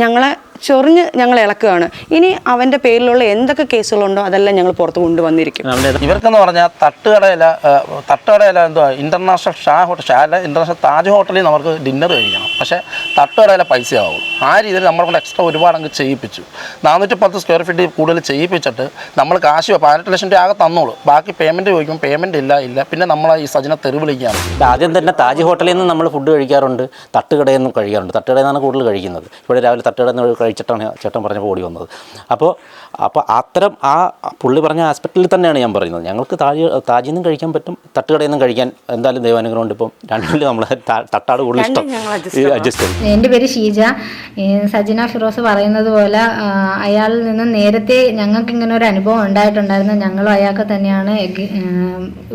ഞങ്ങളെ ചൊറിഞ്ഞ് ഞങ്ങൾ ഇളക്കുകയാണ്. ഇനി അവന്റെ പേരിലുള്ള എന്തൊക്കെ കേസുകളുണ്ടോ അതെല്ലാം ഞങ്ങൾ പുറത്ത് കൊണ്ടുവന്നിരിക്കും. ഇവർക്കെന്ന് പറഞ്ഞാൽ തട്ടുകടയില തട്ടുകടയില എന്തുവാ ഇന്റർനാഷണൽ ഷാ ഹോട്ടൽ ഷാല ഇന്റർനാഷണൽ താജ് ഹോട്ടലിൽ നമുക്ക് ഡിന്നർ കഴിക്കണം. പക്ഷെ തട്ടുകടയില പൈസ ആവും ആ രീതിയിൽ നമ്മളെ കൊണ്ട് എക്സ്ട്രാ ഒരുപാട് അങ്ങ് ചെയ്യിപ്പിച്ചു. നാനൂറ്റി പത്ത് സ്ക്വയർ ഫീറ്റ് കൂടുതൽ ചെയ്യിപ്പിച്ചിട്ട് നമ്മൾ കാശ് പതിനെട്ട് ലക്ഷം രൂപ ആകെ തന്നോളൂ. ബാക്കി പേയ്മെന്റ് ചോദിക്കും പേയ്മെന്റ് ഇല്ല ഇല്ല. പിന്നെ നമ്മൾ ഈ സജന തെറി വിളിക്കുകയാണ് ആദ്യം തന്നെ താജ് ഹോട്ടലിൽ നിന്ന് നമ്മൾ ഫുഡ് കഴിക്കാറുണ്ട് തട്ടുകടയിൽ നിന്നും കഴിക്കാറുണ്ട്. തട്ടുകടയിൽ നിന്നാണ് കൂടുതൽ കഴിക്കുന്നത്. ഇവിടെ രാവിലെ തട്ടുകടയിൽ നിന്ന് കഴിച്ചിട്ടാണ് ചേട്ടൻ പറഞ്ഞപ്പോൾ ഓടി വന്നത്. അപ്പോൾ അപ്പോൾ അത്തരം ആ പുള്ളി പറഞ്ഞ ഹോസ്പിറ്റലിൽ തന്നെയാണ് ഞാൻ പറയുന്നത്. ഞങ്ങൾക്ക് താജ് താജിൽ നിന്നും കഴിക്കാൻ പറ്റും തട്ടുകടയിൽ നിന്നും കഴിക്കാൻ എന്തായാലും ദൈവാനുഗ്രഹം ഉണ്ട് ഇപ്പം രണ്ടിലും നമ്മൾ തട്ടാട് കൂടുതൽ ഇഷ്ടം. അഡ്ജസ്റ്റ് ചെയ്യും എന്റെ പേര് ഷീജ. സജിന ഫിറോസ് പറയുന്നത് പോലെ അയാളിൽ നിന്ന് നേരത്തെ ഞങ്ങൾക്ക് ഇങ്ങനെ ഒരു അനുഭവം ഉണ്ടായിട്ടുണ്ടായിരുന്നു. ഞങ്ങളും അയാൾക്ക് തന്നെയാണ്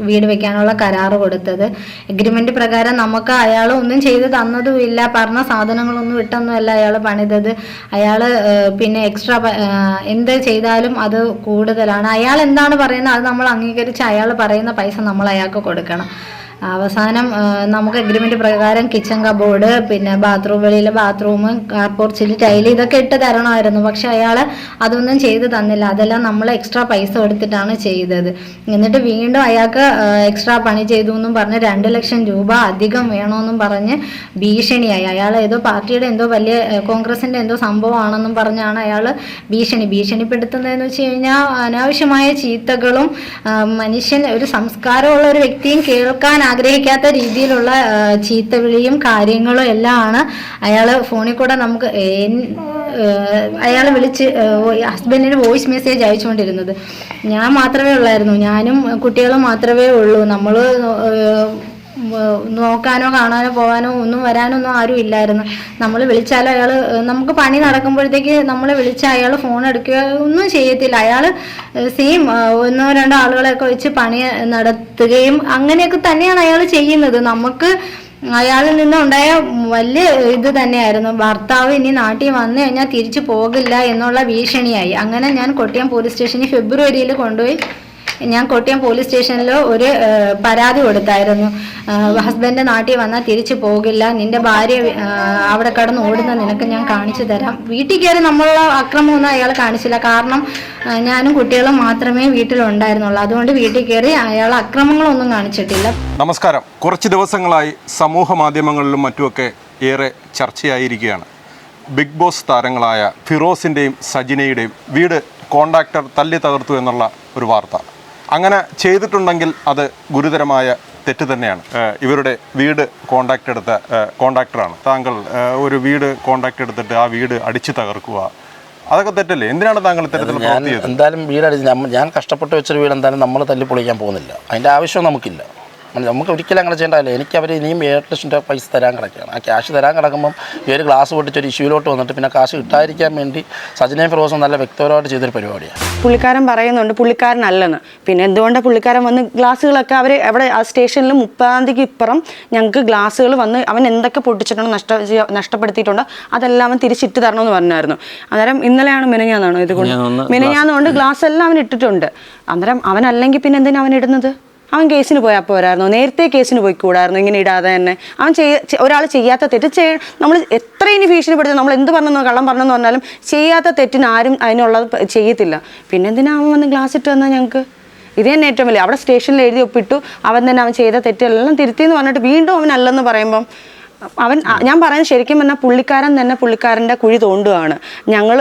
വീട് വെക്കാനുള്ള കരാറ് കൊടുത്തത്. എഗ്രിമെന്റ് പ്രകാരം നമുക്ക് അയാൾ ഒന്നും ചെയ്ത് തന്നതുമില്ല. പറഞ്ഞ സാധനങ്ങളൊന്നും ഇട്ടൊന്നുമല്ല അയാൾ പണിതത്. അയാൾ പിന്നെ എക്സ്ട്രാ എന്ത് ചെയ്താലും അത് കൂടുതലാണ്. അയാൾ എന്താണ് പറയുന്നത്? അത് നമ്മൾ അംഗീകരിച്ച് അയാൾ പറയുന്ന പൈസ നമ്മൾ അയാൾക്ക് കൊടുക്കണം. അവസാനം നമുക്ക് അഗ്രിമെന്റ് പ്രകാരം കിച്ചൺ കബോർഡ് പിന്നെ ബാത്റൂം വെളിയിലെ ബാത്റൂം കാർ പോർച്ചിൽ ടൈൽ ഇതൊക്കെ ഇട്ട് തരണമായിരുന്നു. പക്ഷെ അയാൾ അതൊന്നും ചെയ്ത് തന്നില്ല. അതെല്ലാം നമ്മൾ എക്സ്ട്രാ പൈസ കൊടുത്തിട്ടാണ് ചെയ്തത്. എന്നിട്ട് വീണ്ടും അയാൾക്ക് എക്സ്ട്രാ പണി ചെയ്തു എന്നും പറഞ്ഞ് രണ്ട് ലക്ഷം രൂപ അധികം വേണമെന്നും പറഞ്ഞ് ഭീഷണിയായി. അയാൾ ഏതോ പാർട്ടിയുടെ എന്തോ വലിയ കോൺഗ്രസിന്റെ എന്തോ സംഭവമാണെന്നും പറഞ്ഞാണ് അയാൾ ഭീഷണി ഭീഷണിപ്പെടുത്തുന്നതെന്ന് വെച്ച് കഴിഞ്ഞാൽ അനാവശ്യമായ ചീത്തകളും മനുഷ്യൻ ഒരു സംസ്കാരമുള്ള ഒരു വ്യക്തിയും കേൾക്കാൻ ആഗ്രഹിക്കാത്ത രീതിയിലുള്ള ചീത്ത ചീത്തവിളിയും കാര്യങ്ങളും എല്ലാം ആണ് അയാൾ ഫോണിൽ കൂടെ നമുക്ക് അയാൾ വിളിച്ച് ഹസ്ബൻഡിന് വോയിസ് മെസ്സേജ് അയച്ചുകൊണ്ടിരുന്നത്. ഞാൻ മാത്രമേ ഉള്ളായിരുന്നു. ഞാനും കുട്ടികളും മാത്രമേ ഉള്ളൂ. നമ്മൾ നോക്കാനോ കാണാനോ പോകാനോ ഒന്നും വരാനോ ഒന്നും ആരും ഇല്ലായിരുന്നു. നമ്മൾ വിളിച്ചാലോ അയാൾ നമുക്ക് പണി നടക്കുമ്പോഴത്തേക്ക് നമ്മൾ വിളിച്ച അയാൾ ഫോൺ എടുക്കുക ഒന്നും ചെയ്യത്തില്ല. അയാൾ സെയിം ഒന്നോ രണ്ടോ ആളുകളെയൊക്കെ വെച്ച് പണി നടത്തുകയും അങ്ങനെയൊക്കെ തന്നെയാണ് അയാൾ ചെയ്യുന്നത്. നമുക്ക് അയാളിൽ നിന്നുണ്ടായ വലിയ ഇത് തന്നെയായിരുന്നു. ഭർത്താവ് ഇനി നാട്ടിൽ വന്നു കഴിഞ്ഞാൽ തിരിച്ചു പോകില്ല എന്നുള്ള ഭീഷണിയായി. അങ്ങനെ ഞാൻ കൊട്ടിയം പോലീസ് സ്റ്റേഷനിൽ ഫെബ്രുവരിയിൽ കൊണ്ടുപോയി ഞാൻ കോട്ടയം പോലീസ് സ്റ്റേഷനിൽ ഒരു പരാതി കൊടുത്തായിരുന്നു. ഹസ്ബൻഡ് നാട്ടിൽ വന്നാൽ തിരിച്ചു പോകില്ല. നിന്റെ ഭാര്യ അവിടെ കടന്ന് ഓടുന്ന നിനക്ക് ഞാൻ കാണിച്ചു തരാം. വീട്ടിൽ കയറി നമ്മളുള്ള അക്രമമൊന്നും അയാൾ കാണിച്ചില്ല. കാരണം ഞാനും കുട്ടികളും മാത്രമേ വീട്ടിലുണ്ടായിരുന്നുള്ളൂ. അതുകൊണ്ട് വീട്ടിൽ കയറി അയാൾ അക്രമങ്ങളൊന്നും കാണിച്ചിട്ടില്ല. നമസ്കാരം. കുറച്ച് ദിവസങ്ങളായി സമൂഹ മാധ്യമങ്ങളിലും മറ്റുമൊക്കെ ഏറെ ചർച്ചയായിരിക്കുകയാണ്. ബിഗ് ബോസ് താരങ്ങളായ ഫിറോസിന്റെയും സജിനയുടെയും വീട് കോണ്ടാക്ടർ തല്ലി തകർത്തു എന്നുള്ള ഒരു വാർത്ത. അങ്ങനെ ചെയ്തിട്ടുണ്ടെങ്കിൽ അത് ഗുരുതരമായ തെറ്റ് തന്നെയാണ്. ഇവരുടെ വീട് കോണ്ടാക്ട് എടുത്ത കോണ്ടാക്ടറാണ് താങ്കൾ ഒരു വീട് കോണ്ടാക്ട് എടുത്തിട്ട് ആ വീട് അടിച്ചു തകർക്കുക. അതൊക്കെ തെറ്റല്ലേ? എന്തിനാണ് താങ്കൾ ഇത്തരത്തിൽ എന്തായാലും വീട് അടിച്ച് ഞാൻ കഷ്ടപ്പെട്ട് വെച്ചൊരു വീട് എന്തായാലും നമ്മൾ തല്ലി പൊളിക്കാൻ പോകുന്നില്ല. അതിന്റെ ആവശ്യം നമുക്കില്ല. നമുക്ക് ഒരിക്കലും അങ്ങനെ ചെയ്യേണ്ടതല്ല. എനിക്ക് അവർ ഇനിയും ഏഴ് ലക്ഷം രൂപ പൈസ തരാൻ കിടക്കുകയാണ്. ആ ക്യാഷ് തരാൻ കിടക്കുമ്പം ഈ ഒരു ഗ്ലാസ് പൊട്ടിച്ച് ഒരു ഇഷ്യൂലോട്ട് വന്നിട്ട് പിന്നെ കാശ് കിട്ടാതിരിക്കാൻ വേണ്ടി സജനയും ഫിറോസും നല്ല വ്യക്തപരമായിട്ട് ചെയ്തൊരു പരിപാടിയാണ്. പുള്ളിക്കാരൻ പറയുന്നുണ്ട് പുള്ളിക്കാരനല്ലെന്ന്. പിന്നെ എന്തുകൊണ്ടാണ് പുള്ളിക്കാരൻ വന്ന് ഗ്ലാസ്സുകളൊക്കെ അവർ അവിടെ ആ സ്റ്റേഷനിൽ മുപ്പതാം തീയതിക്ക് ഇപ്പുറം ഞങ്ങൾക്ക് ഗ്ലാസ്സുകൾ വന്ന് അവൻ എന്തൊക്കെ പൊട്ടിച്ചിട്ടുണ്ടോ നഷ്ട നഷ്ടപ്പെടുത്തിയിട്ടുണ്ടോ അതെല്ലാം അവൻ തിരിച്ചിട്ട് തരണമെന്ന് പറഞ്ഞായിരുന്നു. അന്നേരം ഇന്നലെയാണ് മിനഞ്ഞാന്നാണോ ഇത് കൊണ്ട് മിനഞ്ഞാന്നുകൊണ്ട് ഗ്ലാസ് എല്ലാം അവൻ ഇട്ടിട്ടുണ്ട്. അന്നേരം അവനല്ലെങ്കിൽ പിന്നെ എന്തിനാണ് അവൻ ഇടുന്നത്? അവൻ കേസിന് പോയാൽ പോരായിരുന്നു നേരത്തെ കേസിന് പോയി കൂടായിരുന്നു. ഇങ്ങനെ ഇടാതെ തന്നെ. അവൻ ചെയ്യ ഒരാൾ ചെയ്യാത്ത തെറ്റ് ചെയ്യ നമ്മൾ എത്ര ഇനി ഭീഷണിപ്പെടുത്തും നമ്മൾ എന്ത് പറഞ്ഞു കള്ളം പറഞ്ഞെന്ന് പറഞ്ഞാലും ചെയ്യാത്ത തെറ്റിന് ആരും അതിനുള്ളത് ചെയ്യത്തില്ല. പിന്നെ എന്തിനാ അവൻ വന്ന് ഗ്ലാസ് ഇട്ട് വന്നാൽ ഞങ്ങൾക്ക് ഇത് തന്നെ ഏറ്റവും വലിയ അവിടെ സ്റ്റേഷനിൽ എഴുതി ഒപ്പിട്ടു. അവൻ തന്നെ അവൻ ചെയ്ത തെറ്റെല്ലാം തിരുത്തി എന്ന് പറഞ്ഞിട്ട് വീണ്ടും അവൻ അല്ലെന്ന് പറയുമ്പം അവൻ ഞാൻ പറയുന്നത് ശരിക്കും പറഞ്ഞാൽ പുള്ളിക്കാരൻ തന്നെ പുള്ളിക്കാരന്റെ കുഴി തോണ്ടുകയാണ് ഞങ്ങൾ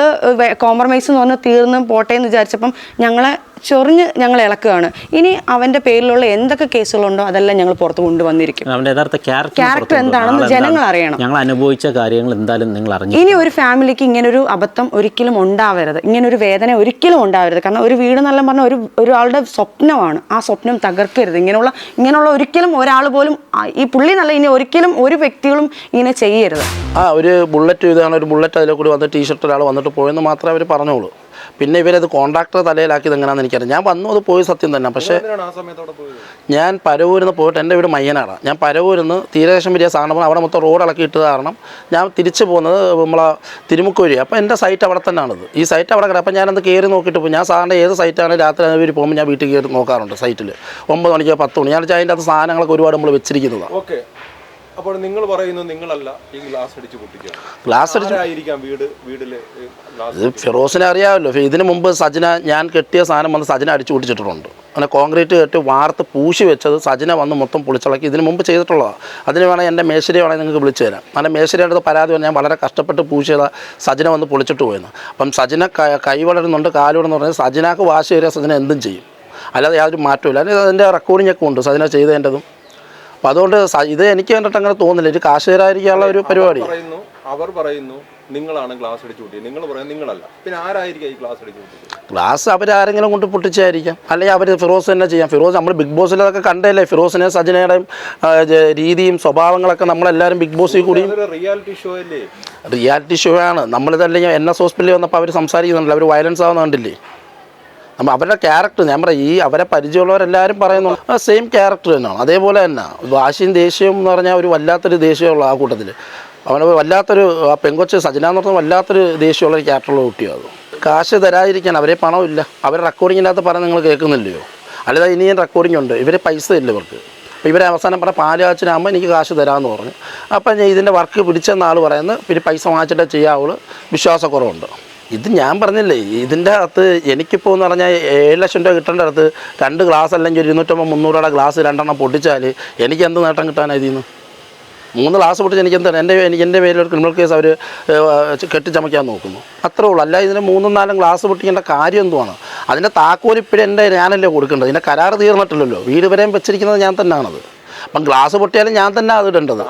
കോംപ്രമൈസ് എന്ന് പറഞ്ഞ് തീർന്ന് പോട്ടെ എന്ന് വിചാരിച്ചപ്പം ഞങ്ങളെ ചൊറിഞ്ഞ് ഞങ്ങൾ ഇളക്കുകയാണ്. ഇനി അവന്റെ പേരിലുള്ള എന്തൊക്കെ കേസുകളുണ്ടോ അതെല്ലാം ഞങ്ങൾ പുറത്ത് കൊണ്ടുവന്നിരിക്കും. അവന്റെ യഥാർത്ഥ ക്യാരക്ടർ എന്താണെന്ന് ജനങ്ങൾ അറിയണം. ഞങ്ങൾ അനുഭവിച്ച കാര്യങ്ങൾ എന്തായാലും നിങ്ങൾ അറിഞ്ഞു ഇനി ഒരു ഫാമിലിക്ക് ഇങ്ങനെ ഒരു അബദ്ധം ഒരിക്കലും ഉണ്ടാവരുത്. ഒരു വേദന ഒരിക്കലും ഉണ്ടാവരുത്. കാരണം ഒരു വീട് എന്നെല്ലാം പറഞ്ഞാൽ ഒരു ഒരാളുടെ സ്വപ്നമാണ്. ആ സ്വപ്നം തകർക്കരുത്. ഇങ്ങനെയുള്ള ഇങ്ങനെയുള്ള ഒരിക്കലും ഒരാൾ പോലും ഈ പുള്ളി നല്ല ഇനി ഒരിക്കലും ഒരു വ്യക്തികളും ഇങ്ങനെ ചെയ്യരുത്. ആ ഒരു ബുള്ളറ്റ് ഇതാണ് ഒരു ബുള്ളറ്റ് അതിലെ കൂടി വന്ന് ടീഷർട്ട് ഒരാൾ വന്നിട്ട് പോയെന്ന് മാത്രമേ അവർ പറഞ്ഞോളൂ. പിന്നെ ഇവരത് കോൺട്രാക്ടർ തലയിലാക്കിയത് എങ്ങനെയാണെന്ന് എനിക്കറിയാം ഞാൻ വന്നു അത് പോയി സത്യം തന്നെ. പക്ഷേ ഞാൻ പരവൂരിൽ നിന്ന് പോയിട്ട് എന്റെ വീട് മയ്യനാടാണ് ഞാൻ പരവൂരിൽ നിന്ന് തീരദേശം വലിയ സാധനം അവിടെ മൊത്തം റോഡ് ഇളക്കി ഇട്ടത് കാരണം ഞാൻ തിരിച്ചു പോകുന്നത് നമ്മളെ തിരുമുക്കൂരി അപ്പോൾ എന്റെ സൈറ്റ് അവിടെ തന്നെയാണിത് ഈ സൈറ്റ് അവിടെ കിടക്കും അപ്പോൾ ഞാനത് കയറി നോക്കിയിട്ട് പോകും ഞാൻ സാറിന്റെ ഏത് സൈറ്റാണ് രാത്രി അവർ പോകുമ്പോൾ ഞാൻ വീട്ടിൽ കയറി നോക്കാറുണ്ട് സൈറ്റിൽ ഒമ്പത് മണിക്കോ പത്ത് മണി ഞാൻ വെച്ചാൽ അതിന്റെ അകത്ത് സാധനങ്ങളൊക്കെ ഒരുപാട് നമ്മൾ വെച്ചിരിക്കുന്നതാണ് ഓക്കെ. അപ്പോൾ നിങ്ങൾ പറയുന്നു നിങ്ങളല്ല ഈ ഗ്ലാസ് അടിച്ച് പൊട്ടിക്കുക. ഗ്ലാസ് അടിച്ചായിരിക്കാം വീട് ഗ്ലാസ് ഇത് ഫിറോസിനെ അറിയാമല്ലോ. ഇതിനു മുമ്പ് സജന ഞാൻ കെട്ടിയ സാധനം വന്ന് സജന അടിച്ചു പൊട്ടിച്ചിട്ടുണ്ട് അങ്ങനെ കോൺക്രീറ്റ് കെട്ടി വാർത്ത് പൂശി വെച്ചത് സജന വന്ന് മൊത്തം പൊളിച്ചിളക്കി. ഇതിനു മുമ്പ് ചെയ്തിട്ടുള്ളതാണ് അതിന് വേണമെങ്കിൽ എന്റെ മേശരി വേണമെങ്കിൽ നിങ്ങൾക്ക് വിളിച്ചു തരാം. അങ്ങനെ മേശരിയുടെ അടുത്ത് പരാതി പറഞ്ഞാൽ ഞാൻ വളരെ കഷ്ടപ്പെട്ട് പൂശിയത് സജന വന്ന് പൊളിച്ചിട്ട് പോയെന്ന്. അപ്പം സജന കൈ വളരുന്നുണ്ട് കാലുവടുന്ന് പറഞ്ഞാൽ സജനക്ക് വാശി വരിക സജന എന്തും ചെയ്യും. അല്ലാതെ യാതൊരു മാറ്റമില്ല അല്ലെങ്കിൽ അതിന്റെ റെക്കോർഡിംഗ് ഒക്കെ ഉണ്ട് സജന ചെയ്തതിന്റെതും. അപ്പോൾ അതുകൊണ്ട് ഇത് എനിക്ക് കണ്ടിട്ട് അങ്ങനെ തോന്നുന്നില്ല. ഇത് കാശുകാരായിരിക്കാനുള്ള ഒരു പരിപാടി. അവർ പറയുന്നു നിങ്ങളാണ് ക്ലാസ് അടിച്ചു കൂട്ടിയത്. നിങ്ങൾ പറയാൻ നിങ്ങളല്ല. പിന്നെ ആരായിരിക്കും ഈ ഗ്ലാസ് അടിച്ചു ക്ലാസ് ഗ്ലാസ് അവരാരെങ്കിലും കൊണ്ട് പൊട്ടിച്ചായിരിക്കാം. അല്ലെങ്കിൽ അവർ ഫിറോസ് തന്നെ ചെയ്യാം. ഫിറോസ് നമ്മൾ ബിഗ് ബോസിലൊക്കെ കണ്ടല്ലേ ഫിറോസിനെ സജനയുടെയും രീതിയും സ്വഭാവങ്ങളൊക്കെ നമ്മളെല്ലാവരും ബിഗ് ബോസിൽ കൂടി റിയാലിറ്റി ഷോ അല്ലേ? റിയാലിറ്റി ഷോ ആണ്. നമ്മളിതല്ലെങ്കിൽ എൻ എസ് ഹോസ്പിറ്റലിൽ വന്നപ്പോൾ അവർ സംസാരിക്കുന്നുണ്ടല്ലോ. അവർ വയലൻസ് ആവുന്ന കണ്ടില്ലേ? നമ്മൾ അവരുടെ ക്യാരക്ടർ ഞാൻ പറയാം ഈ അവരെ പരിചയമുള്ളവരെല്ലാവരും പറയുന്നു സെയിം ക്യാരക്ടർ തന്നെയാണ്. അതേപോലെ തന്നെ വാശിയും ദേഷ്യവും എന്ന് പറഞ്ഞാൽ ഒരു വല്ലാത്തൊരു ദേഷ്യമുള്ള ആ കൂട്ടത്തിൽ അവന് വല്ലാത്തൊരു ആ പെങ്കൊച്ച് സജന എന്ന് പറഞ്ഞാൽ വല്ലാത്തൊരു ദേഷ്യമുള്ള ഒരു ക്യാരക്ടറുള്ള കുട്ടിയാണ് കാശ് തരാതിരിക്കാൻ അവരെ പണമില്ല അവർ റെക്കോർഡിങ്ങിനകത്ത് പറഞ്ഞ് നിങ്ങൾ കേൾക്കുന്നില്ലയോ? അല്ലാതെ ഇനിയും റെക്കോർഡിംഗ് ഉണ്ട്. ഇവരെ പൈസ ഇല്ല ഇവർക്ക്. അപ്പോൾ ഇവരെ അവസാനം പറഞ്ഞ പാലാച്ചനാകുമ്പോൾ എനിക്ക് കാശ് തരാമെന്ന് പറഞ്ഞു. അപ്പോൾ ഞാൻ ഇതിന്റെ വർക്ക് പിടിച്ചെന്ന ആൾ പറയുന്നത് പിന്നെ പൈസ വാങ്ങിച്ചിട്ടേ ചെയ്യാവുള്ളൂ വിശ്വാസക്കുറവുണ്ട്. ഇത് ഞാൻ പറഞ്ഞില്ലേ ഇതിന്റെ അകത്ത് എനിക്കിപ്പോൾ എന്ന് പറഞ്ഞാൽ ഏഴ് ലക്ഷം രൂപ കിട്ടേണ്ട അടുത്ത് രണ്ട് ഗ്ലാസ് അല്ലെങ്കിൽ ഒരു ഇരുന്നൂറ്റമ്പത് മുന്നൂറ് രൂപയുടെ ഗ്ലാസ് രണ്ടെണ്ണം പൊട്ടിച്ചാൽ എനിക്ക് എന്ത് നേട്ടം കിട്ടാനാണ് മൂന്ന് ക്ലാസ് പൊട്ടിച്ച് എനിക്ക് എന്താണ് എന്റെ എന്റെ പേരിൽ ഒരു ക്രിമിനൽ കേസ് അവർ കെട്ടിച്ചമയ്ക്കാൻ നോക്കുന്നു. അത്രേ ഉള്ളൂ. അല്ല ഇതിന് മൂന്നും നാലും ക്ലാസ് പൊട്ടിക്കേണ്ട കാര്യം എന്തുവാണ്? അതിന്റെ താക്കോൽ എന്റെ ഞാനല്ലേ കൊടുക്കേണ്ടത്. ഇതിന്റെ കരാർ തീർന്നിട്ടില്ലല്ലോ. വീട് വരെയും വെച്ചിരിക്കുന്നത് ഞാൻ തന്നെയാണത് അപ്പം ഗ്ലാസ് പൊട്ടിയാലും ഞാൻ തന്നെ അത് ഇടേണ്ടത്.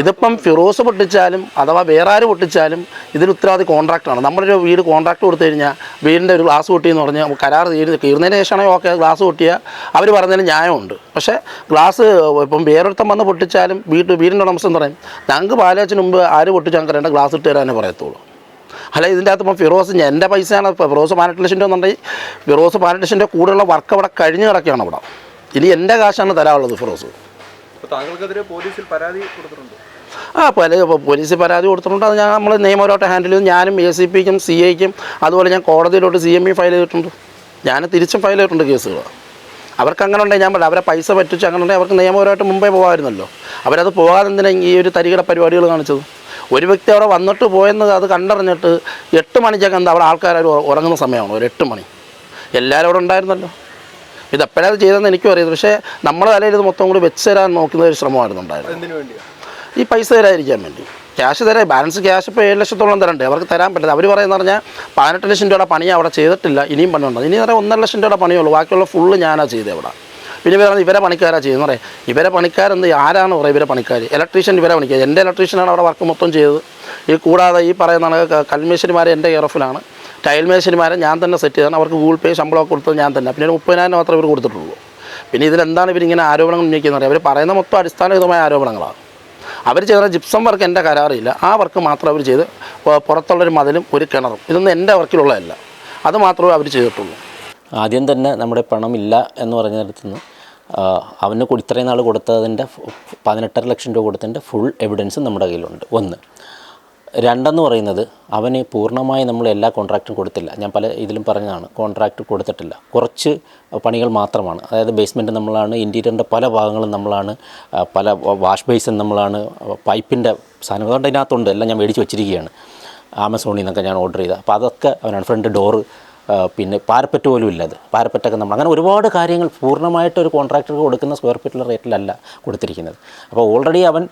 ഇതിപ്പം ഫിറോസ് പൊട്ടിച്ചാലും അഥവാ വേറെ ആര് പൊട്ടിച്ചാലും ഇതിന് ഉത്തരവാദി കോൺട്രാക്റ്റാണ് നമ്മളൊരു വീട് കോൺട്രാക്ട് കൊടുത്തു കഴിഞ്ഞാൽ വീടിന്റെ ഒരു ഗ്ലാസ് പൊട്ടി എന്ന് പറഞ്ഞാൽ കരാർ തീരുന്ന തീർന്നതിന് ശേഷമാണെങ്കിൽ ഓക്കെ ഗ്ലാസ് പൊട്ടിയാൽ അവർ പറഞ്ഞതിന് ന്യായമുണ്ട്. പക്ഷേ ഗ്ലാസ് ഇപ്പം വേറൊരുത്തം വന്ന് പൊട്ടിച്ചാലും വീട്ട് വീടിന്റെ ഉടമസ്ഥൻ പറയും ഞങ്ങൾക്ക് പാലാച്ചിന് മുമ്പ് ആര് പൊട്ടിച്ച് ഞങ്ങൾക്ക് രണ്ട് ഗ്ലാസ് ഇട്ട് തരാനേ പറയത്തുള്ളൂ. അല്ല ഇതിന്റെ അകത്ത് ഇപ്പം ഫിറോസ് എന്റെ പൈസയാണ്. ഇപ്പോൾ ഫിറോസ് പാനറ്റ് ലക്ഷം രൂപ എന്നുണ്ടെങ്കിൽ ഫിറോസ് പാനറ്റ് ലക്ഷം രൂപ വർക്ക് അവിടെ കഴിഞ്ഞ് കിടക്കുകയാണ് അവിടെ. ഇനി എന്റെ കാശാണ് തരാനുള്ളത് ഫിറോസ്. താങ്കൾക്കെതിരെ പോലീസിൽ പരാതി കൊടുത്തിട്ടുണ്ട്. ആ പല പോലീസിൽ പോലീസ് പരാതി കൊടുത്തിട്ടുണ്ട്. അത് ഞാൻ നമ്മൾ നിയമപരമായിട്ട് ഹാൻഡിൽ ചെയ്തു. ഞാനും എ സി പിക്കും സി ഐക്കും അതുപോലെ ഞാൻ കോടതിയിലോട്ട് സി എം ഇ ഫയൽ ചെയ്തിട്ടുണ്ട്. ഞാൻ തിരിച്ചും ഫയൽ ചെയ്തിട്ടുണ്ട് കേസുകൾ അവർക്ക് അങ്ങനെ ഉണ്ടെങ്കിൽ ഞാൻ പറയാം അവരെ പൈസ പറ്റിച്ച് അങ്ങനെ ഉണ്ടെങ്കിൽ അവർക്ക് നിയമപരമായിട്ട് മുമ്പേ പോകാമായിരുന്നല്ലോ. അവരത് പോകാതെ എന്തിനാ ഈ ഒരു തരികിട പരിപാടികൾ കാണിച്ചത്? ഒരു വ്യക്തി അവിടെ വന്നിട്ട് പോയെന്ന് അത് കണ്ടറിഞ്ഞിട്ട് എട്ട് മണിക്കൊക്കെ എന്താ അവിടെ ആൾക്കാർ ഉറങ്ങുന്ന സമയമാണ്? ഒരു എട്ട് മണി. എല്ലാവരും അവിടെ ഉണ്ടായിരുന്നല്ലോ. ഇത് എപ്പോഴാണ് ചെയ്തതെന്ന് എനിക്കും അറിയാം. പക്ഷേ നമ്മുടെ തലയിൽ ഇത് മൊത്തം കൂടി വെച്ച് തരാൻ നോക്കുന്ന ഒരു ശ്രമമായിരുന്നു ഉണ്ടായിരുന്നത് ഈ പൈസ തരാതിരിക്കാൻ വേണ്ടി. ക്യാഷ് തരാം ബാലൻസ് ക്യാഷ് ഇപ്പോൾ ഏഴ് ലക്ഷത്തോളം തരണ്ടേ? അവർക്ക് തരാൻ പറ്റില്ല. അവർ പറയുന്നത് പറഞ്ഞാൽ പതിനെട്ട് ലക്ഷം രൂപയുടെ പണി അവിടെ ചെയ്തിട്ടില്ല ഇനിയും പണിയുണ്ട് ഇനി പറയാം ഒന്നര ലക്ഷം രൂപയുടെ പണിയുള്ളൂ ബാക്കിയുള്ള ഫുള്ള് ഞാനാണ് ചെയ്തത് അവിടെ പിന്നെ ഇവരാണ് ഇവരെ പണിക്കാരാ ചെയ്യുന്നത്. പറയാം. ഇവരെ പണിക്കാരെന്ത്? ആരാണ് പറയുക ഇവരെ പണിക്കാർ ഇലക്ട്രീഷ്യൻ ഇവരെ പണിക്കാർ എന്റെ ഇലക്ട്രീഷ്യനാണ് അവിടെ വർക്ക് മൊത്തം ചെയ്തത്. ഈ കൂടാതെ ഈ പറയുന്ന കണക്ക് കൽമേശ്വരിമാർ എന്റെ കെയർ ഓഫിലാണ് ടൈൽ മേശന്മാരെ ഞാൻ തന്നെ സെറ്റ് ചെയ്താണ് അവർക്ക് ഗൂഗിൾ പേ ശമ്പളമൊക്കെ കൊടുത്തത് ഞാൻ തന്നെ. പിന്നെ മുപ്പതിനായിരം മാത്രമേ ഇവർ കൊടുത്തിട്ടുള്ളൂ. പിന്നെ ഇതിലെന്താണ് ഇവരിങ്ങനെ ആരോപണങ്ങൾ ഉന്നയിക്കുന്നത് അവർ പറയുന്ന മൊത്തം അടിസ്ഥാനഹിതമായ ആരോപണങ്ങളാണ്. അവർ ചെയ്യുന്ന ജിപ്സം വർക്ക് എന്റെ കരാറില്ല. ആ വർക്ക് മാത്രം അവർ ചെയ്ത് പുറത്തുള്ളൊരു മതിലും ഒരു കിണറും. ഇതൊന്നും എന്റെ വർക്കിലുള്ളതല്ല. അത് മാത്രമേ അവർ ചെയ്തിട്ടുള്ളൂ. ആദ്യം തന്നെ നമ്മുടെ പണമില്ല എന്ന് പറഞ്ഞിടത്തു നിന്ന് അവന് ഇത്രയും നാൾ കൊടുത്തതിന്റെ പതിനെട്ടര ലക്ഷം രൂപ കൊടുത്തതിന്റെ ഫുൾ എവിഡൻസ് നമ്മുടെ കയ്യിലുണ്ട്. ഒന്ന്. രണ്ടെന്ന് പറയുന്നത് അവന് പൂർണമായി നമ്മൾ എല്ലാ കോൺട്രാക്റ്റും കൊടുത്തില്ല. ഞാൻ പല ഇതിലും പറഞ്ഞതാണ് കോൺട്രാക്റ്റ് കൊടുത്തിട്ടില്ല. കുറച്ച് പണികൾ മാത്രമാണ്. അതായത് ബേസ്മെന്റ് നമ്മളാണ് ഇന്റീരിയറിന്റെ പല ഭാഗങ്ങളും നമ്മളാണ് പല വാഷ് ബേസിൻ നമ്മളാണ് പൈപ്പിന്റെ സാധനം അതുകൊണ്ട് അതിനകത്തുണ്ട്. എല്ലാം ഞാൻ മേടിച്ച് വെച്ചിരിക്കുകയാണ്. ആമസോണിൽ നിന്നൊക്കെ ഞാൻ ഓർഡർ ചെയ്ത. അപ്പോൾ അതൊക്കെ അവനാണ്. ഫ്രണ്ട് ഡോറ് പിന്നെ പാരപ്പറ്റ് പോലും ഇല്ലാതെ പാരപ്പറ്റൊക്കെ നമ്മൾ അങ്ങനെ ഒരുപാട് കാര്യങ്ങൾ പൂർണമായിട്ട് ഒരു കോൺട്രാക്ടർക്ക് കൊടുക്കുന്ന സ്ക്വയർ ഫീറ്റിലെ റേറ്റിലല്ല കൊടുത്തിരിക്കുന്നത്. അപ്പോൾ ഓൾറെഡി അവൻ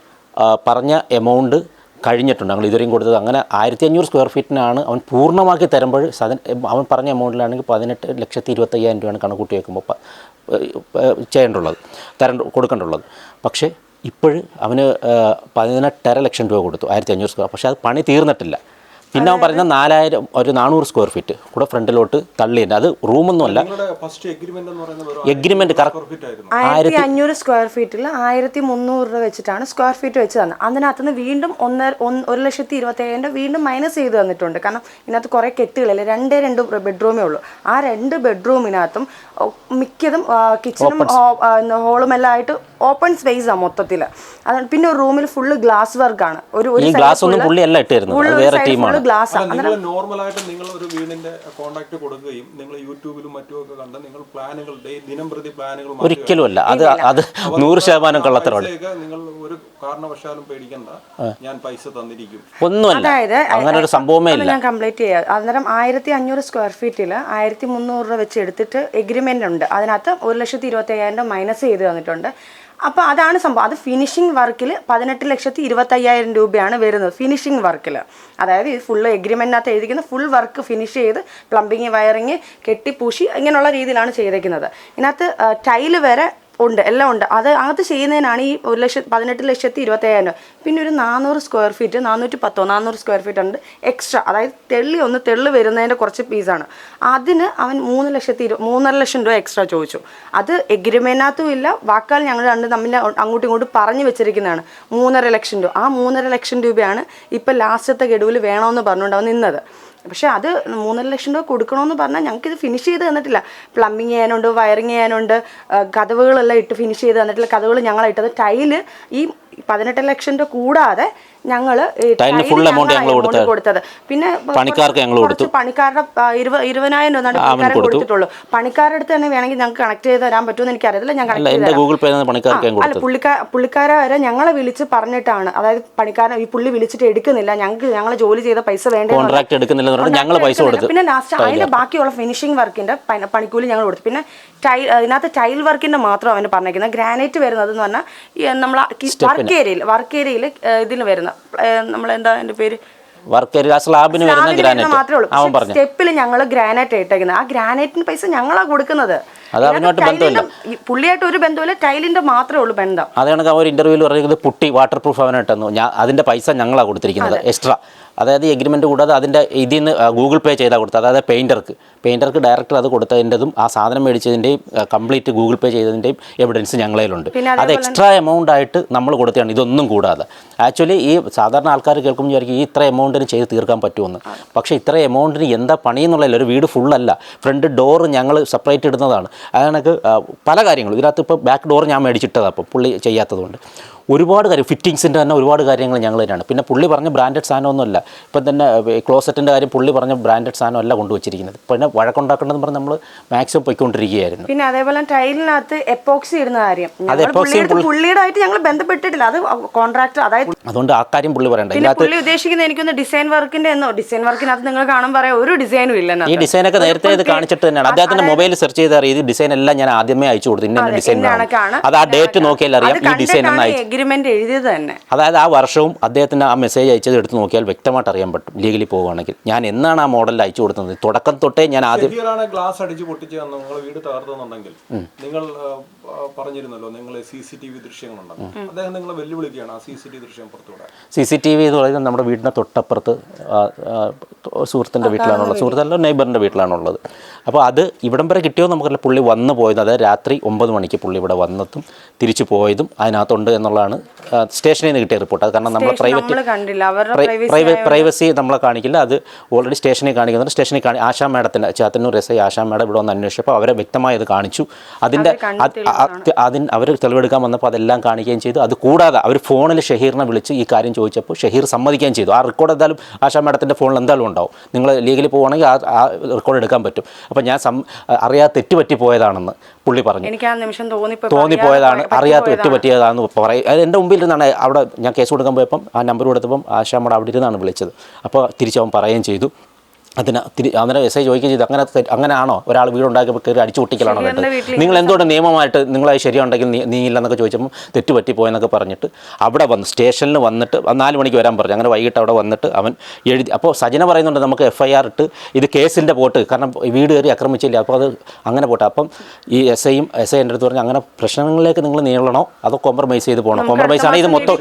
പറഞ്ഞ എമൗണ്ട് കഴിഞ്ഞിട്ടുണ്ട്. ഞങ്ങൾ ഇതുവരെയും കൊടുത്തത് അങ്ങനെ ആയിരത്തി അഞ്ഞൂറ് സ്ക്വയർ ഫീറ്റിനാണ് അവൻ പൂർണമാക്കി തരുമ്പോൾ സദൻ അവൻ പറഞ്ഞ എമൗണ്ടിലാണെങ്കിൽ പതിനെട്ട് ലക്ഷത്തി ഇരുപത്തയ്യായിരം രൂപയാണ് കണക്കൂട്ടി വെക്കുമ്പോൾ ചെയ്യേണ്ടുള്ളത് തരേണ്ട കൊടുക്കേണ്ടുള്ളത്. പക്ഷേ ഇപ്പോഴും അവന് പതിനെട്ടര ലക്ഷം രൂപ കൊടുത്തു ആയിരത്തി അഞ്ഞൂറ് സ്ക്വയർ പക്ഷേ അത് പണി തീർന്നിട്ടില്ല. പിന്നെ അവൻ പറയുന്ന നാലായിരം ഒരു നാനൂറ് സ്ക്വയർ ഫീറ്റ് കൂടെ ഫ്രണ്ടിലോട്ട് തള്ളി അത് റൂമൊന്നും അല്ല ഫസ്റ്റ് എഗ്രിമെന്റ് ആയിരത്തി അഞ്ഞൂറ് സ്ക്വയർ ഫീറ്റിൽ ആയിരത്തി മുന്നൂറ് രൂപ വെച്ചിട്ടാണ് സ്ക്വയർ ഫീറ്റ് വെച്ച് തന്നത്. അതിനകത്തുനിന്ന് വീണ്ടും ഒന്നര ഒന്ന് ഒരു ലക്ഷത്തി ഇരുപത്തി ഏഴിന്റെ വീണ്ടും മൈനസ് ചെയ്ത് തന്നിട്ടുണ്ട്. കാരണം ഇതിനകത്ത് കുറേ കെട്ടുകളില്ല? രണ്ടേ രണ്ട് ബെഡ്റൂമേ ഉള്ളൂ. ആ രണ്ട് ബെഡ്റൂമിനകത്തും മിക്കതും കിച്ചണും ഹോളും എല്ലാം ആയിട്ട് ഓപ്പൺ സ്പേസ് ആണ് മൊത്തത്തിൽ അതാണ് പിന്നെ ഒരു റൂമിൽ ഫുള്ള് ഗ്ലാസ് വർക്കാണ് ഒരു ഒരു ഗ്ലാസ് ഒന്നും പുള്ളി അല്ല തരുന്നത്. വേറെ ടീമാണ്. ഗ്ലാസ് ആണ്. നിങ്ങൾ നോർമലായിട്ട് നിങ്ങൾ ഒരു വീടിന്റെ കോണ്ടാക്ട് കൊടുക്കുകയും നിങ്ങൾ യൂട്യൂബിലും മറ്റുമൊക്കെ കണ്ട് നിങ്ങൾ പ്ലാനുകൾ ദിനം പ്രതി പ്ലാനുകൾ ഒരിക്കലും അല്ല. അത് അത് നൂറ് ശതമാനം കള്ളത്തരമാണ്. നിങ്ങൾ ഒരു കാരണവശാലും പേടിക്കണ്ട. ഞാൻ പൈസ തന്നിരിക്കും. ഒന്നുമല്ല. അതായത് അങ്ങനെ ഒരു സംഭവമേ ഇല്ല. ഞാൻ കംപ്ലീറ്റ് ചെയ്യാം. അന്നേരം ആയിരത്തി അഞ്ഞൂറ് സ്ക്വയർ ഫീറ്റിൽ ആയിരത്തി മുന്നൂറ് രൂപ വെച്ച് എടുത്തിട്ട് എഗ്രിമെന്റ് ഉണ്ട്. അതിനകത്ത് ഒരു ലക്ഷത്തി ഇരുപത്തി അയ്യായിരം മൈനസ് ചെയ്ത് തന്നിട്ടുണ്ട്. അപ്പോൾ അതാണ് സംഭവം. അത് ഫിനിഷിംഗ് വർക്കിൽ പതിനെട്ട് ലക്ഷത്തി ഇരുപത്തയ്യായിരം രൂപയാണ് വരുന്നത് ഫിനിഷിംഗ് വർക്കിൽ അതായത് ഇത് ഫുള്ള് എഗ്രിമെന്റിനകത്ത് എഴുതിക്കുന്ന ഫുൾ വർക്ക് ഫിനിഷ് ചെയ്ത് പ്ലംബിങ് വയറിങ് കെട്ടിപ്പൂശി ഇങ്ങനെയുള്ള രീതിയിലാണ് ചെയ്തേക്കുന്നത്. ഇതിനകത്ത് ടൈൽ വരെ ഉണ്ട് എല്ലാം ഉണ്ട്. അത് അത് ചെയ്യുന്നതിനാണ് ഈ ഒരു ലക്ഷത്തി പതിനെട്ട് ലക്ഷത്തി ഇരുപത്തയ്യായിരം രൂപ. പിന്നെ ഒരു നാനൂറ് സ്ക്വയർ ഫീറ്റ് നാനൂറ്റി പത്തോ നാനൂറ് സ്ക്വയർ ഫീറ്റ് ഉണ്ട് എക്സ്ട്രാ അതായത് തെള്ളി ഒന്ന് തെള്ളി വരുന്നതിന്റെ കുറച്ച് പീസാണ് അതിന് അവൻ മൂന്ന് ലക്ഷത്തി ഇരു മൂന്നര ലക്ഷം രൂപ എക്സ്ട്രാ ചോദിച്ചു. അത് എഗ്രിമെന്റിനകത്തും ഇല്ല വാക്കാൽ ഞങ്ങൾ രണ്ട് തമ്മിൽ അങ്ങോട്ടും ഇങ്ങോട്ടും പറഞ്ഞു വെച്ചിരിക്കുന്നതാണ്. മൂന്നര ലക്ഷം രൂപ. ആ മൂന്നര ലക്ഷം രൂപയാണ് ഇപ്പം ലാസ്റ്റത്തെ ഗഡുവിൽ വേണമെന്ന് പറഞ്ഞുകൊണ്ട് അവൻ നിന്നത്. പക്ഷെ അത് മൂന്നര ലക്ഷം രൂപ കൊടുക്കണമെന്ന് പറഞ്ഞാൽ ഞങ്ങൾക്ക് ഇത് ഫിനിഷ് ചെയ്ത് തന്നിട്ടില്ല. പ്ലംബിങ് ചെയ്യാനുണ്ട് വയറിങ് ചെയ്യാനുണ്ട് കഥവുകളെല്ലാം ഇട്ട് ഫിനിഷ് ചെയ്ത് തന്നിട്ടില്ല. കഥകൾ ഞങ്ങളിട്ടത് ടൈൽ ഈ പതിനെട്ട് ലക്ഷം രൂപ കൂടാതെ ഞങ്ങൾ ഫുൾ എമൗണ്ട് ഞങ്ങൾ കൊടുത്തത്. പിന്നെ പണിക്കാർക്ക് ഞങ്ങൾ കൊടുത്തു. പണിക്കാരുടെ ഇരുപതിനായിരം രൂപ കൊടുത്തിട്ടുള്ളൂ. പണിക്കാരുടെ അടുത്ത് തന്നെ വേണമെങ്കിൽ ഞങ്ങൾക്ക് കണക്ട് ചെയ്ത് തരാൻ പറ്റുമെന്ന് എനിക്കറിയത്തില്ല ഞാൻ കണക്ട് ഗൂഗിൾ പേ പണിക്കാർക്ക് അല്ല പുള്ളിക്കാ പുള്ളിക്കാരെ വരെ ഞങ്ങളെ വിളിച്ച് പറഞ്ഞിട്ടാണ്. അതായത് പണിക്കാരൻ ഈ പുള്ളി വിളിച്ചിട്ട് എടുക്കുന്നില്ല. ഞങ്ങൾക്ക് ഞങ്ങൾ ജോലി ചെയ്ത പൈസ വേണ്ട കോൺട്രാക്ട് എടുക്കുന്നില്ലെന്ന് പറഞ്ഞാൽ ഞങ്ങൾ പൈസ കൊടുത്തു പിന്നെ ലാസ്റ്റ് അതിന്റെ ബാക്കിയുള്ള ഫിനിഷിംഗ് വർക്കിന്റെ പണിക്കൂലി ഞങ്ങൾ കൊടുത്തു. പിന്നെ ടൈൽ അതിനകത്ത് ടൈൽ വർക്കിന്റെ മാത്രം അവന് പറഞ്ഞേക്കുന്നത്. ഗ്രാനൈറ്റ് വരുന്നത് എന്ന് പറഞ്ഞാൽ നമ്മൾ വർക്ക് ഏരിയയിൽ വർക്ക് ഏരിയയിൽ ഇതിന് വരുന്ന നമ്മൾ എന്റെ എന്റെ പേര്? സ്ലാബിന് മാത്രമേ ഉള്ളൂ. സ്റ്റെപ്പിൽ ഞങ്ങൾ ഗ്രാനൈറ്റ് ഇട്ടേക്കുന്നത് ആ ഗ്രാനൈറ്റിന് പൈസ ഞങ്ങളാ കൊടുക്കുന്നത്. പുള്ളിയായിട്ട് ഒരു ബന്ധമില്ല ടൈലിന്റെ മാത്രമേ ഉള്ളൂ ബന്ധം. അതാണ് അവർ ഇന്റർവ്യൂവിൽ പറയുന്നത് പുട്ടി വാട്ടർ പ്രൂഫ് അവനായിട്ടെന്നു അതിന്റെ പൈസ ഞങ്ങളാ കൊടുത്തിരിക്കുന്നത് എക്സ്ട്രാ അതായത് എഗ്രിമെന്റ് കൂടാതെ അതിന്റെ ഇതിൽ നിന്ന് ഗൂഗിൾ പേ ചെയ്താൽ കൊടുത്തത്. അതായത് പെയിന്റർക്ക് പെയിന്റർക്ക് ഡയറക്ടർ അത് കൊടുത്തതിന്റെതും ആ സാധനം മേടിച്ചതിന്റെയും കംപ്ലീറ്റ് ഗൂഗിൾ പേ ചെയ്തതിന്റെയും എവിഡൻസ് ഞങ്ങളതിലുണ്ട് അത് എക്സ്ട്രാ എമൗണ്ട് ആയിട്ട് നമ്മൾ കൊടുത്തതാണ്. ഇതൊന്നും കൂടാതെ. ആക്ച്വലി ഈ സാധാരണ ആൾക്കാർ കേൾക്കുമ്പോൾ വിചാരിക്കും ഈ ഇത്ര എമൗണ്ടിന് ചെയ്ത് തീർക്കാൻ പറ്റുമെന്ന്. പക്ഷേ ഇത്ര എമൗണ്ടിന് എന്താ പണി എന്നുള്ളതിൽ ഒരു വീട് ഫുള്ളല്ല ഫ്രണ്ട് ഡോർ ഞങ്ങൾ സെപ്പറേറ്റ് ഇടുന്നതാണ്. അതാണക്ക് പല കാര്യങ്ങളും. ഇതിനകത്ത് ഇപ്പോൾ ബാക്ക് ഡോർ ഞാൻ മേടിച്ചിട്ടതാണ് അപ്പോൾ പുള്ളി ചെയ്യാത്തതുകൊണ്ട്. ഒരുപാട് കാര്യം ഫിറ്റിങ്സിന്റെ തന്നെ ഒരുപാട് കാര്യങ്ങൾ ഞങ്ങൾ തന്നെയാണ്. പിന്നെ പുള്ളി പറഞ്ഞ ബ്രാൻഡഡ് സാധനമൊന്നുമല്ല. ഇപ്പം തന്നെ ക്ലോസറ്റിന്റെ കാര്യം പുള്ളി പറഞ്ഞ ബ്രാൻഡഡ് സാധനമല്ല കൊണ്ടുവച്ചിരിക്കുന്നത്. പിന്നെ വഴക്കുണ്ടാക്കേണ്ടതെന്ന് പറഞ്ഞ് നമ്മൾ മാക്സിമം പോയിക്കൊണ്ടിരിക്കുകയായിരുന്നു. പിന്നെ അതേപോലെ ടൈലിനകത്ത് എപ്പോക്സി ഇടുന്ന കാര്യം. അത് epoxy പുള്ളിയുടെ ആയിട്ട് ഞങ്ങൾ ബന്ധപ്പെട്ടിട്ടില്ല. അത് കോൺട്രാക്ടർ അതായത് അതുകൊണ്ട് ആ കാര്യം പുള്ളി പറയണ്ട. ഉദ്ദേശിക്കുന്നത് പുള്ളി ഉദ്ദേശിക്കുന്ന എനിക്കൊന്ന് ഡിസൈൻ വർക്കിന്റെ എന്നോ ഡിസൈൻ വർക്കിനകത്ത് നിങ്ങൾ കാണാൻ പറയാം ഒരു ഡിസൈനും ഇല്ല ഈ ഡിസൈനൊക്കെ നേരത്തെ ഇത് കാണിച്ചിട്ട് തന്നെയാണ്. അദ്ദേഹത്തിന്റെ മൊബൈൽ സെർച്ച് ചെയ്ത് അറിയാം ഈ ഡിസൈൻ എല്ലാം ഞാൻ ആദ്യമേ അയച്ചു കൊടുത്തു. ഇന്ന ഡിസൈൻ അത് ആ ഡേറ്റ് നോക്കിയാൽ അറിയാം ഈ ഡിസൈൻ എന്ന് അയച്ചു എഗ്രിമെന്റ് എഴുതിയത് തന്നെ. അതായത് ആ വർഷവും അദ്ദേഹത്തിന് ആ മെസ്സേജ് അയച്ചത് എടുത്ത് നോക്കിയാൽ വ്യക്തമായിട്ട് അറിയാൻ പറ്റും. ലീഗലി പോവുകയാണെങ്കിൽ. ഞാൻ എന്നാണ് ആ മോഡലിൽ അയച്ചു കൊടുത്തത്? തുടക്കം തൊട്ടേ ഞാൻ ആദ്യം ഗ്ലാസ് അടിച്ച് പൊട്ടിച്ച് നിങ്ങൾ വീട് തകർത്തുന്നുണ്ടെങ്കിൽ നിങ്ങൾ പറഞ്ഞിരുന്നല്ലോ നിങ്ങൾ സി സി ടി വി അദ്ദേഹം നിങ്ങളെ വെല്ലുവിളിക്കുകയാണ് ആ സി സി ടി വി ദൃശ്യം പുറത്തുവിടാൻ. സി സി ടി വി എന്ന് പറയുന്നത് നമ്മുടെ വീടിന്റെ തൊട്ടപ്പുറത്ത് സുഹൃത്തിന്റെ സുഹൃത്തിന്റെ വീട്ടിലാണുള്ളത്. സുഹൃത്തല്ല നെയ്ബറിന്റെ വീട്ടിലാണുള്ളത്. അപ്പോൾ അത് ഇവിടം വരെ കിട്ടിയോ നമുക്കല്ല പുള്ളി വന്നു പോയത് അതായത് രാത്രി ഒമ്പത് മണിക്ക് പുള്ളി ഇവിടെ വന്നതും തിരിച്ചു പോയതും അതിനകത്തുണ്ട് എന്നുള്ളതാണ് ആ, സ്റ്റേഷനിൽ നിന്ന് കിട്ടിയ റിപ്പോർട്ട്. അത് കാരണം നമ്മൾ പ്രൈവറ്റ് പ്രൈവസി നമ്മളെ കാണിക്കില്ല. അത് ഓൾറെഡി സ്റ്റേഷനിൽ കാണിക്കുന്നുണ്ട്. സ്റ്റേഷനിൽ കാണി Asha മേഡത്തിന്റെ Chathannoor S I Asha madam ഇവിടെ വന്ന് അന്വേഷിച്ചപ്പോൾ അവരെ വ്യക്തമായി അത് കാണിച്ചു. അതിന്റെ അതിന് അവർ തെളിവെടുക്കാൻ വന്നപ്പോൾ അതെല്ലാം കാണിക്കുകയും ചെയ്തു. അത് കൂടാതെ അവർ ഫോണിൽ ഷഹീറിനെ വിളിച്ച് ഈ കാര്യം ചോദിച്ചപ്പോൾ ഷഹീർ സമ്മതിക്കുകയും ചെയ്തു. ആ റെക്കോർഡ് എന്തായാലും ആശാ മേഡത്തിന്റെ ഫോണിൽ എന്തായാലും ഉണ്ടാവും. നിങ്ങൾ ലീഗലി പോവുകയാണെങ്കിൽ ആ ആ റെക്കോർഡ് എടുക്കാൻ പറ്റും. അപ്പോൾ ഞാൻ സം അറിയാതെ തെറ്റുപറ്റി പോയതാണെന്ന്. പുള്ളി പറഞ്ഞു. എനിക്ക് ആ നിമിഷം തോന്നിപ്പോ തോന്നിപ്പോയതാണ് അറിയാത്ത തെറ്റുപറ്റിയതാണെന്ന് പറയും. അത് എന്റെ മുമ്പിൽ ഇരുന്നാണ് അവിടെ ഞാൻ കേസ് കൊടുക്കാൻ പോയപ്പം ആ നമ്പർ കൊടുത്തപ്പം ആശാമ്മയുടെ അവിടെ ഇരുന്നാണ് വിളിച്ചത്. അപ്പോൾ തിരിച്ചവൻ പറയുകയും ചെയ്തു. അതിന് തിരി അന്നേരം എസ് ഐ ചോദിക്കുകയും ചെയ്തു. അങ്ങനെ അങ്ങനെയാണോ? ഒരാൾ വീടുണ്ടാക്കിയപ്പോൾ കയറി അടിച്ചു പൊട്ടിക്കലാണോ വേണ്ടത് നിങ്ങൾ എന്തുകൊണ്ട് നിയമമായിട്ട് നിങ്ങളത് ശരിയുണ്ടെങ്കിൽ നീ നീ ഇല്ലെന്നൊക്കെ ചോദിച്ചപ്പോൾ തെറ്റ് പറ്റിപ്പോയെന്നൊക്കെ പറഞ്ഞിട്ട് അവിടെ വന്ന് സ്റ്റേഷനിൽ വന്നിട്ട് നാല് മണിക്ക് വരാൻ പറഞ്ഞു. അങ്ങനെ വൈകിട്ട് അവിടെ വന്നിട്ട് അവൻ എഴുതി അപ്പോൾ സജന പറയുന്നുണ്ട് നമുക്ക് എഫ് ഐ ആർ ഇട്ട് ഇത് കേസിന്റെ പോട്ട്. കാരണം വീട് കയറി ആക്രമിച്ചില്ല? അപ്പോൾ അത് അങ്ങനെ പോട്ടെ. അപ്പം ഈ എസ് ഐയും എസ് ഐ എന്റെ അടുത്ത് പറഞ്ഞു അങ്ങനെ പ്രശ്നങ്ങളിലേക്ക് നിങ്ങൾ നീളണോ? അതോ കോംപ്രമൈസ് ചെയ്ത് പോകണം? കോംപ്രമൈസ് ആണ്. ഇത് മൊത്തം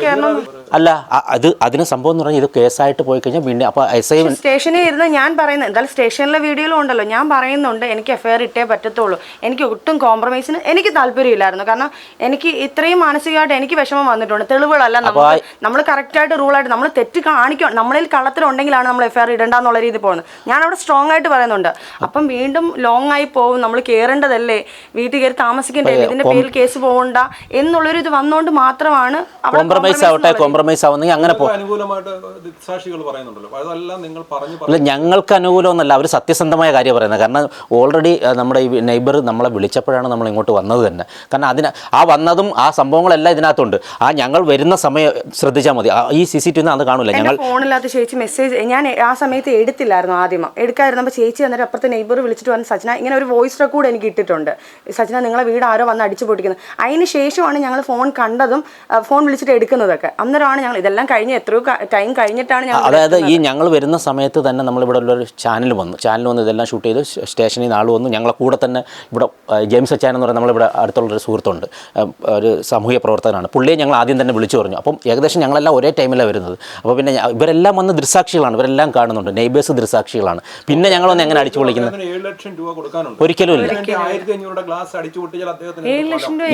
അല്ല അത് അതിന് സംഭവം എന്ന് പറഞ്ഞാൽ ഇത് കേസായിട്ട് പോയി കഴിഞ്ഞാൽ വീണ്ടും അപ്പോൾ എസ് ഐ സ്റ്റേഷനിൽ ഇരുന്ന് ഞാൻ പറയുന്നത്? എന്തായാലും സ്റ്റേഷനിലെ വീഡിയോയിലും ഉണ്ടല്ലോ. ഞാൻ പറയുന്നുണ്ട് എനിക്ക് എഫ്ഐആർ ഇട്ടേ പറ്റത്തുള്ളൂ. എനിക്ക് ഒട്ടും കോംപ്രമൈസിന് എനിക്ക് താല്പര്യമില്ലായിരുന്നു. കാരണം എനിക്ക് ഇത്രയും മാനസികമായിട്ട് എനിക്ക് വിഷമം വന്നിട്ടുണ്ട്. തെളിവുകളല്ല നമ്മൾ നമ്മൾ കറക്റ്റായിട്ട് റൂളായിട്ട് നമ്മൾ തെറ്റ് കാണിക്കും നമ്മളിൽ കള്ളത്തിലുണ്ടെങ്കിലാണ് നമ്മൾ എഫ്ഐആർ ഇടണ്ടെന്നുള്ള രീതി പോകുന്നത്. ഞാൻ അവിടെ സ്ട്രോങ് ആയിട്ട് പറയുന്നുണ്ട്. അപ്പം വീണ്ടും ലോങ് ആയി പോകും. നമ്മൾ കയറേണ്ടതല്ലേ വീട്ടിൽ കയറി താമസിക്കേണ്ടതല്ലേ ഇതിന്റെ പേരിൽ കേസ് പോകണ്ട എന്നുള്ളൊരു ഇത് വന്നുകൊണ്ട് മാത്രമാണ് കോംപ്രമൈസ് ആവട്ടെ. കോംപ്രമൈസ് ആവുന്നെങ്കിൽ അങ്ങനെ പോകും അനുകൂലമായിട്ട് ഞങ്ങൾക്ക് അനുകൂലമൊന്നുമല്ല. അവർ സത്യസന്ധമായ കാര്യം പറയുന്നത്. കാരണം ഓൾറെഡി നമ്മുടെ ഈ നെയ്ബർ നമ്മളെ വിളിച്ചപ്പോഴാണ് നമ്മൾ ഇങ്ങോട്ട് വന്നത് തന്നെ. കാരണം അതിന് ആ വന്നതും ആ സംഭവങ്ങളെല്ലാം ഇതിനകത്തുണ്ട്. ആ ഞങ്ങൾ വരുന്ന സമയം ശ്രദ്ധിച്ചാൽ മതി. ഈ സി സി ടി ഒന്നും അത് കാണില്ല. ഞങ്ങൾ ഫോണില്ലാത്ത ചേച്ചി മെസ്സേജ് ഞാൻ ആ സമയത്ത് എടുത്തില്ലായിരുന്നു ആദ്യം എടുക്കായിരുന്നപ്പോൾ ചേച്ചി എന്നിട്ട് അപ്പുറത്തെ നെയ്ബർ വിളിച്ചിട്ട് വന്ന് സജന ഇങ്ങനെ ഒരു വോയിസ് റെക്കോർഡ് എനിക്ക് ഇട്ടിട്ടുണ്ട്. സജന നിങ്ങളെ വീട് ആരോ വന്ന് അടിച്ചു പൊട്ടിക്കുന്നത്. അതിന് ശേഷമാണ് ഞങ്ങൾ ഫോൺ കണ്ടതും ഫോൺ വിളിച്ചിട്ട് എടുക്കുന്നതൊക്കെ. അന്നേരമാണ് ഞങ്ങൾ ഇതെല്ലാം കഴിഞ്ഞ് എത്രയോ ടൈം കഴിഞ്ഞിട്ടാണ് ഞങ്ങൾ അതായത് ഈ ഞങ്ങൾ വരുന്ന സമയത്ത് തന്നെ നമ്മളിവിടെ ഉള്ളൊരു ചാനൽ വന്നു. ചാനൽ വന്ന് ഇതെല്ലാം ഷൂട്ട് ചെയ്ത് സ്റ്റേഷനിൽ നിന്ന് ആൾ വന്നു. ഞങ്ങളെ കൂടെ തന്നെ ഇവിടെ ജെയിംസ് അച്ചാൻ എന്ന് പറയുന്ന നമ്മളിവിടെ അടുത്തുള്ളൊരു സുഹൃത്തുണ്ട്. ഒരു സാമൂഹ്യ പ്രവർത്തകനാണ്. പുള്ളിയെ ഞങ്ങൾ ആദ്യം തന്നെ വിളിച്ചു പറഞ്ഞു. അപ്പം ഏകദേശം ഞങ്ങളെല്ലാം ഒരേ ടൈമിലാണ് വരുന്നത്. അപ്പോൾ പിന്നെ ഇവരെല്ലാം വന്ന് ദൃസാക്ഷികളാണ്. ഇവരെല്ലാം കാണുന്നുണ്ട്. നെയ്ബേഴ്സ് ദൃസാക്ഷികളാണ്. പിന്നെ ഞങ്ങൾ ഒന്ന് എങ്ങനെ അടിച്ചു കൊടുക്കാനുണ്ട്. ഒരിക്കലും ഇല്ല.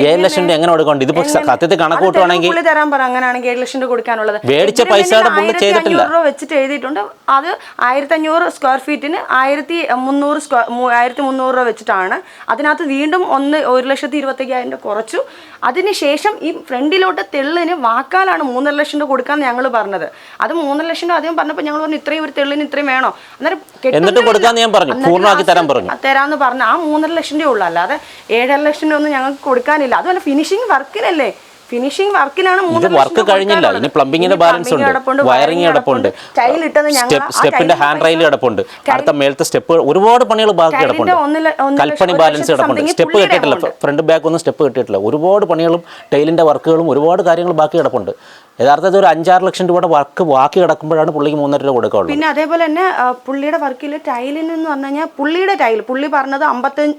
ഏഴ് ലക്ഷം രൂപ എങ്ങനെ? കൊടുക്കണ്ട് ഇതിപ്പോൾ സത്യത്തിൽ കണക്ക് കൂട്ടുവാണെങ്കിൽ തരാൻ പറ അങ്ങനെയാണെങ്കിൽ ഏഴ് ലക്ഷം രൂപ കൊടുക്കാനുള്ളത്. മേടിച്ച പൈസ പൈസയുടെ ൽ പുള്ളി 1500 ചെയ്തിട്ടില്ല. വെച്ചിട്ട് എഴുതിയിട്ടുണ്ട്. അത് ആയിരത്തി അഞ്ഞൂറ് സ്ക്വയർ ഫീറ്റിന് ആയിരത്തി മുന്നൂറ് സ്ക്വയർ ആയിരത്തി മുന്നൂറ് രൂപ വെച്ചിട്ടാണ്. അതിനകത്ത് വീണ്ടും ഒന്ന് ഒരു ലക്ഷത്തി ഇരുപത്തയ്യായിരം രൂപ കുറച്ചു. അതിനുശേഷം ഈ ഫ്രണ്ടിലോട്ട് തെള്ളിന് വാക്കാലാണ് മൂന്നര ലക്ഷം രൂപ കൊടുക്കാൻ ഞങ്ങൾ പറഞ്ഞത്. അത് മൂന്നര ലക്ഷം രൂപ ആദ്യം പറഞ്ഞപ്പോൾ ഞങ്ങൾ പറഞ്ഞു ഇത്രയും ഒരു തെള്ളിന് ഇത്രയും വേണോ? അന്നേരം. തരാന്ന് പറഞ്ഞ ആ മൂന്നര ലക്ഷം രൂപ ഉള്ളൂ. അല്ലാതെ ഏഴര ലക്ഷം രൂപ ഒന്നും ഞങ്ങൾക്ക് കൊടുക്കാനില്ല. അതുമല്ല ഫിനിഷിംഗ് വർക്കിനല്ലേ ഫിനിഷിംഗ് വർക്കിനാണ് മൂന്ന് വർക്ക് കഴിഞ്ഞില്ല. ഇനി പ്ലംബിങ്ങിന്റെ ബാലൻസ് ഉണ്ട്. വയറിംഗ് കിടപ്പുണ്ട് സ്റ്റെപ്പിന്റെ ഹാൻഡ് റെയിൽ കിടപ്പുണ്ട് അടുത്ത മേലത്തെ സ്റ്റെപ്പ് ഒരുപാട് പണികൾ ബാക്കി കിടപ്പുണ്ട്. കൽപ്പണി ബാലൻസ് കിടപ്പുണ്ട്. സ്റ്റെപ്പ് കിട്ടിയിട്ടില്ല. ഫ്രണ്ട് ബാക്ക് ഒന്നും സ്റ്റെപ്പ് കിട്ടിയിട്ടില്ല. ഒരുപാട് പണികളും ടൈലിന്റെ വർക്കുകളും ഒരുപാട് കാര്യങ്ങൾ ബാക്കി കിടപ്പുണ്ട്. യഥാർത്ഥത്തിൽ ഒരു അഞ്ചാറ് ലക്ഷം രൂപയുടെ വർക്ക് ബാക്കി കിടക്കുമ്പോഴാണ് പുള്ളിക്ക് മൂന്നര രൂപ കൊടുക്കുള്ളൂ പിന്നെ അതേപോലെ തന്നെ പുള്ളിയുടെ വർക്കിൽ ടൈലിൽ എന്ന് പറഞ്ഞു കഴിഞ്ഞാൽ പുള്ളിയുടെ ടൈൽ പുള്ളി പറഞ്ഞത് അമ്പത്തഞ്ച്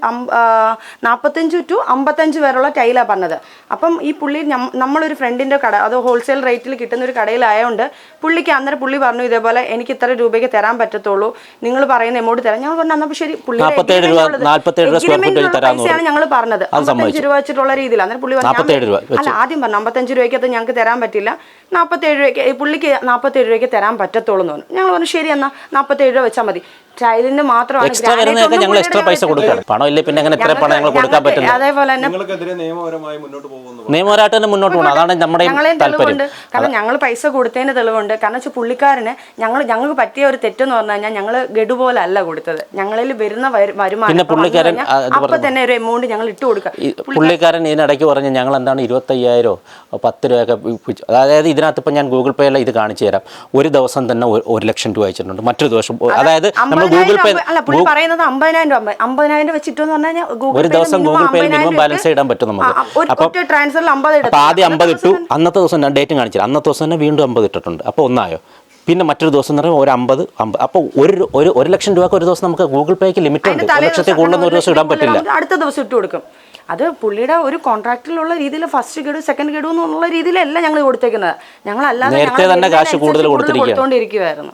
നാൽപ്പത്തഞ്ച് ടു അമ്പത്തഞ്ച് വരെയുള്ള ടൈലാണ് പറഞ്ഞത്. അപ്പം ഈ പുള്ളി നമ്മളൊരു ഫ്രണ്ടിന്റെ കട അത് ഹോൾസെയിൽ റേറ്റിൽ കിട്ടുന്ന ഒരു കടയിലായതുകൊണ്ട് പുള്ളിക്ക് അന്നേരം പുള്ളി പറഞ്ഞു ഇതേപോലെ എനിക്ക് ഇത്ര രൂപയ്ക്ക് തരാൻ പറ്റത്തുള്ളൂ. നിങ്ങൾ പറയുന്ന എമൗണ്ട് തരാം. ഞങ്ങൾ പറഞ്ഞു അന്നപ്പോൾ ശരി. പുള്ളി 47 രൂപ, 47 രൂപ square foot തരാമെന്ന് പൈസയാണ് ഞങ്ങൾ പറഞ്ഞത്. അത് അമ്പത്തഞ്ച്. രൂപ വെച്ചിട്ടുള്ള രീതിയിൽ. അന്നേരം പുള്ളി പറഞ്ഞു, 47 രൂപ വെച്ച്. അല്ല ആദ്യം പറഞ്ഞു അമ്പത്തഞ്ച് രൂപയ്ക്കകത്ത് ഞങ്ങൾക്ക് തരാൻ പറ്റില്ല. നാൽപ്പത്തേഴ് രൂപയ്ക്ക് പുള്ളിക്ക് നാൽപ്പത്തേഴ് രൂപയ്ക്ക് തരാൻ പറ്റത്തുള്ളൂ എന്ന് പറഞ്ഞു. ഞങ്ങൾ പറഞ്ഞു ശരി എന്നാൽ നാൽപ്പത്തേഴ് രൂപ വെച്ചാൽ മതി. ടൈലിന് മാത്രമാണ് എക്സ്ട്രാ വരുന്നതൊക്കെ ഞങ്ങൾ എക്സ്ട്രാ പൈസ കൊടുക്കുകയാണ്. പണം ഇല്ലേ പിന്നെ അങ്ങനെ എത്ര പണം ഞങ്ങൾ കൊടുക്കാൻ പറ്റില്ല. അതേപോലെ തന്നെ നിയമപരമായിട്ട് തന്നെ മുന്നോട്ട് പോകണം അതാണ് നമ്മുടെ താല്പര്യം. കാരണം ഞങ്ങൾ പൈസ കൊടുത്തതിന് തെളിവുണ്ട്. കാരണം വെച്ചാൽ പുള്ളിക്കാരന് ഞങ്ങൾ ഞങ്ങൾക്ക് പറ്റിയ ഒരു തെറ്റെന്ന് പറഞ്ഞു കഴിഞ്ഞാൽ ഞങ്ങൾ ഗഡു പോലെ അല്ല കൊടുത്തത്. ഞങ്ങളിൽ വരുന്ന വരുമാനം പിന്നെ പുള്ളിക്കാരൻ, അപ്പൊ തന്നെ ഒരു എമൗണ്ട് ഞങ്ങൾ ഇട്ട് കൊടുക്കുക. പുള്ളിക്കാരൻ ഇതിനിടയ്ക്ക് പറഞ്ഞു ഞങ്ങൾ എന്താണ് ഇരുപത്തയ്യായിരോ പത്ത് രൂപയൊക്കെ. അതായത് ഇതിനകത്ത് ഇപ്പം ഞാൻ ഗൂഗിൾ പേയിലെ ഇത് കാണിച്ചു തരാം. ഒരു ദിവസം തന്നെ ഒരു- ഒരു ലക്ഷം രൂപ അയച്ചിട്ടുണ്ട്. മറ്റൊരു ദിവസം അതായത് നമ്മൾ ഗൂഗിൾ പേ അല്ല പുള്ളി പറയുന്നത് അമ്പതിനായിരം രൂപ. അമ്പതിനായിരം രൂപ വെച്ചിട്ടെന്ന് പറഞ്ഞാൽ ഗൂഗിൾ ഒരു ദിവസം ഗൂഗിൾ പേ മിനിമം ബാലൻസ് ഇടാൻ പറ്റും നമുക്ക്. അപ്പം ട്രാൻസ്ഫറിൽ അമ്പത് ഇടത്തുള്ളൂ. ആദ്യം അമ്പത് ഇട്ടു അന്നത്തെ ദിവസം ഞാൻ ഡേറ്റ് കാണിച്ചില്ല. അന്നത്തെ ദിവസം തന്നെ വീണ്ടും അമ്പത് ഇട്ടിട്ടുണ്ട്. അപ്പോൾ ഒന്നായോ? പിന്നെ മറ്റൊരു ദിവസം എന്ന് പറയുമ്പോൾ ഒരു അമ്പത് അമ്പത് അപ്പോൾ ഒരു ഒരു ഒരു ലക്ഷം രൂപയ്ക്ക് ഒരു ദിവസം നമുക്ക് ഗൂഗിൾ പേക്ക് ലിമിറ്റ് ഉണ്ട്. ഒരു ലക്ഷത്തെ ലക്ഷത്തിൽ ദിവസം ഒരു ദിവസം ഇടാൻ പറ്റില്ല. അടുത്ത ദിവസം ഇട്ട് കൊടുക്കും. അത് പുള്ളിയുടെ ഒരു കോൺട്രാക്റ്റിലുള്ള രീതിയിൽ ഫസ്റ്റ് ഗഡു സെക്കൻഡ് ഗഡു എന്നുള്ള രീതിയിലല്ല ഞങ്ങൾ കൊടുത്തേക്കുന്നത്. ഞങ്ങൾ അല്ലാതെ നേരത്തെ തന്നെ കാശ് കൂടുതൽ കൊടുത്തിരിക്കുകയാണ്. കൊടുത്തോണ്ടിരിക്കുവായിരുന്നു.